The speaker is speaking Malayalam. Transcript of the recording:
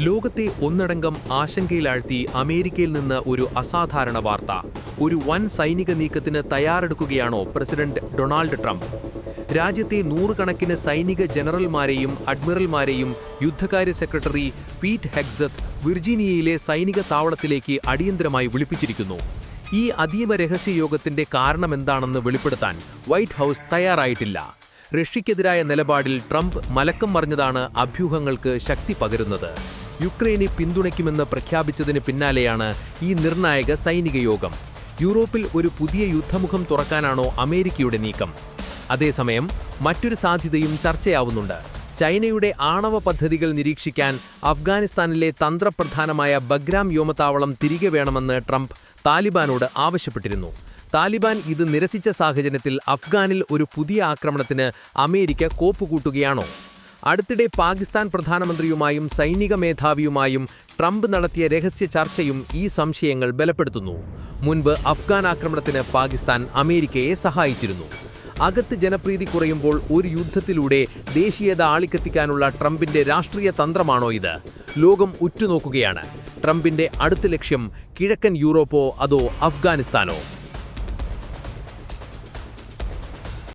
ലോകത്തെ ഒന്നടങ്കം ആശങ്കയിലാഴ്ത്തി അമേരിക്കയിൽ നിന്ന് ഒരു അസാധാരണ വാർത്ത. ഒരു വൻ സൈനിക നീക്കത്തിന് തയ്യാറെടുക്കുകയാണോ പ്രസിഡന്റ് ഡൊണാൾഡ് ട്രംപ്? രാജ്യത്തെ നൂറുകണക്കിന് സൈനിക ജനറൽമാരെയും അഡ്മിറൽമാരെയും യുദ്ധകാര്യ സെക്രട്ടറി പീറ്റ് ഹെക്സത്ത് വിർജീനിയയിലെ സൈനിക താവളത്തിലേക്ക് അടിയന്തരമായി വിളിപ്പിച്ചിരിക്കുന്നു. ഈ അതീവ രഹസ്യ യോഗത്തിന്റെ കാരണമെന്താണെന്ന് വെളിപ്പെടുത്താൻ വൈറ്റ് ഹൗസ് തയ്യാറായിട്ടില്ല. റഷ്യക്കെതിരായ നിലപാടിൽ ട്രംപ് മലക്കം മറിഞ്ഞതാണ് അഭ്യൂഹങ്ങൾക്ക് ശക്തി പകരുന്നത്. യുക്രൈനെ പിന്തുണയ്ക്കുമെന്ന് പ്രഖ്യാപിച്ചതിന് പിന്നാലെയാണ് ഈ നിർണായക സൈനിക യോഗം. യൂറോപ്പിൽ ഒരു പുതിയ യുദ്ധമുഖം തുറക്കാനാണോ അമേരിക്കയുടെ നീക്കം. അതേസമയം മറ്റൊരു സാധ്യതയും ചർച്ചയാവുന്നുണ്ട്. ചൈനയുടെ ആണവ പദ്ധതികൾ നിരീക്ഷിക്കാൻ അഫ്ഗാനിസ്ഥാനിലെ തന്ത്രപ്രധാനമായ ബഗ്രാം വ്യോമത്താവളം തിരികെ വേണമെന്ന് ട്രംപ് താലിബാനോട് ആവശ്യപ്പെട്ടിരുന്നു. താലിബാൻ ഇത് നിരസിച്ച സാഹചര്യത്തിൽ അഫ്ഗാനിൽ ഒരു പുതിയ ആക്രമണത്തിന് അമേരിക്ക കോപ്പുകൂട്ടുകയാണോ? അടുത്തിടെ പാകിസ്ഥാൻ പ്രധാനമന്ത്രിയുമായും സൈനിക മേധാവിയുമായും ട്രംപ് നടത്തിയ രഹസ്യ ചർച്ചയും ഈ സംശയങ്ങൾ ബലപ്പെടുത്തുന്നു. മുൻപ് അഫ്ഗാൻ ആക്രമണത്തിന് പാകിസ്ഥാൻ അമേരിക്കയെ സഹായിച്ചിരുന്നു. അകത്ത് ജനപ്രീതി കുറയുമ്പോൾ ഒരു യുദ്ധത്തിലൂടെ ദേശീയത ആളിക്കത്തിക്കാനുള്ള ട്രംപിന്റെ രാഷ്ട്രീയ തന്ത്രമാണോ ഇത്? ലോകം ഉറ്റുനോക്കുകയാണ്. ട്രംപിന്റെ അടുത്ത ലക്ഷ്യം കിഴക്കൻ യൂറോപ്പോ അതോ അഫ്ഗാനിസ്ഥാനോ?